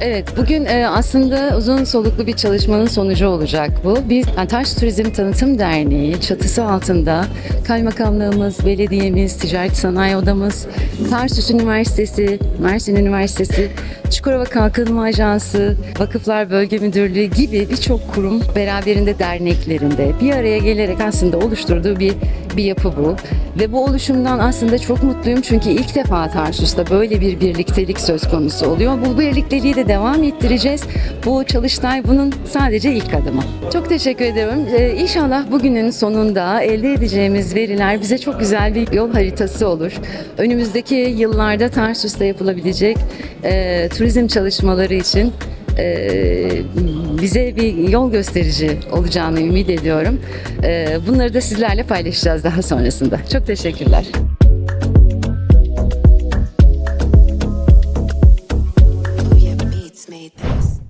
Evet, bugün e, aslında uzun soluklu bir çalışmanın sonucu olacak bu. Biz yani Taş Turizm Tanıtım Derneği çatısı altında kaymakamlığımız, belediyemiz, ticaret sanayi odamız, Tarsus Üniversitesi, Mersin Üniversitesi, Çukurova Kalkınma Ajansı, Vakıflar Bölge Müdürlüğü gibi birçok kurum beraberinde derneklerinde bir araya gelerek aslında oluşturduğu bir bir yapı bu. Ve bu oluşumdan aslında çok mutluyum çünkü ilk defa Tarsus'ta böyle bir birliktelik söz konusu oluyor. Bu birlikteliği de devam ettireceğiz. Bu çalıştay bunun sadece ilk adımı. Çok teşekkür ediyorum. Ee, inşallah bugünün sonunda elde edeceğimiz veriler bize çok güzel bir yol haritası olur. Önümüzdeki yıllarda Tarsus'ta yapılabilecek e, turizm çalışmaları için e, bize bir yol gösterici olacağını ümit ediyorum. E, bunları da sizlerle paylaşacağız daha sonrasında. Çok teşekkürler. this.